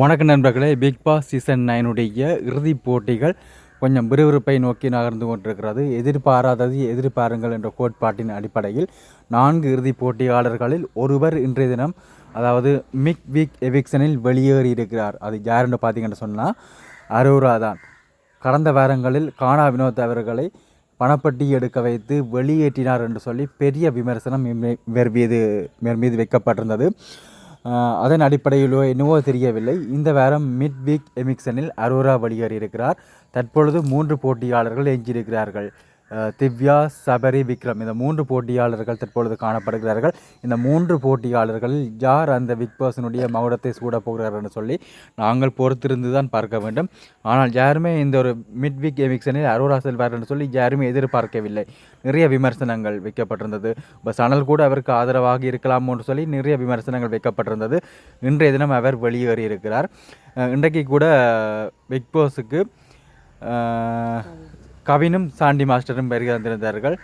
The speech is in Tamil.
வணக்க நண்பர்களே பிக் பாஸ் சீசன் நைனுடைய இறுதிப் போட்டிகள் கொஞ்சம் விறுவிறுப்பை நோக்கி நகர்ந்து கொண்டிருக்கிறது. எதிர்பாராதது எதிர்பாருங்கள் என்ற கோட்பாட்டின் அடிப்படையில் நான்கு இறுதிப் போட்டியாளர்களில் ஒருவர் இன்றைய தினம் அதாவது மிக் வீக் எவிக்சனில் வெளியேறி இருக்கிறார். அது யாருன்னு பார்த்தீங்கன்னு சொன்னால் அரோரா தான். கடந்த வாரங்களில் கானா வினோத் அவர்களை பணப்பட்டி எடுக்க வைத்து வெளியேற்றினார் என்று சொல்லி பெரிய விமர்சனம் மீது இவர் மீது வைக்கப்பட்டிருந்தது. அதன் அடிப்படையிலோ என்னவோ தெரியவில்லை. இந்த வாரம் மிட் வீக் எமிக்சனில் அரோரா வெளியேறியிருக்கிறார் தற்பொழுது மூன்று போட்டியாளர்கள் எஞ்சியிருக்கிறார்கள் திவ்யா சபரி விக்ரம் இந்த மூன்று போட்டியாளர்கள் தற்பொழுது காணப்படுகிறார்கள். இந்த மூன்று போட்டியாளர்களில் யார் அந்த பிக் பாஸினுடைய மகுடத்தை போகிறார்கள் போகிறார் என்று சொல்லி நாங்கள் பொறுத்திருந்து தான் பார்க்க வேண்டும். ஆனால் யாருமே இந்த ஒரு மிட் விக் எமிக்சனில் அரோரா செல்வார் என்று சொல்லி யாருமே எதிர்பார்க்கவில்லை. நிறைய விமர்சனங்கள் வைக்கப்பட்டிருந்தது. இப்போ சனல் கூட அவருக்கு ஆதரவாக இருக்கலாம் என்று சொல்லி நிறைய விமர்சனங்கள் வைக்கப்பட்டிருந்தது. இன்றைய தினம் அவர் வெளியேறி இருக்கிறார் இன்றைக்கு கூட பிக் பாஸுக்கு கவினும் சாண்டி மாஸ்டரும் வருகை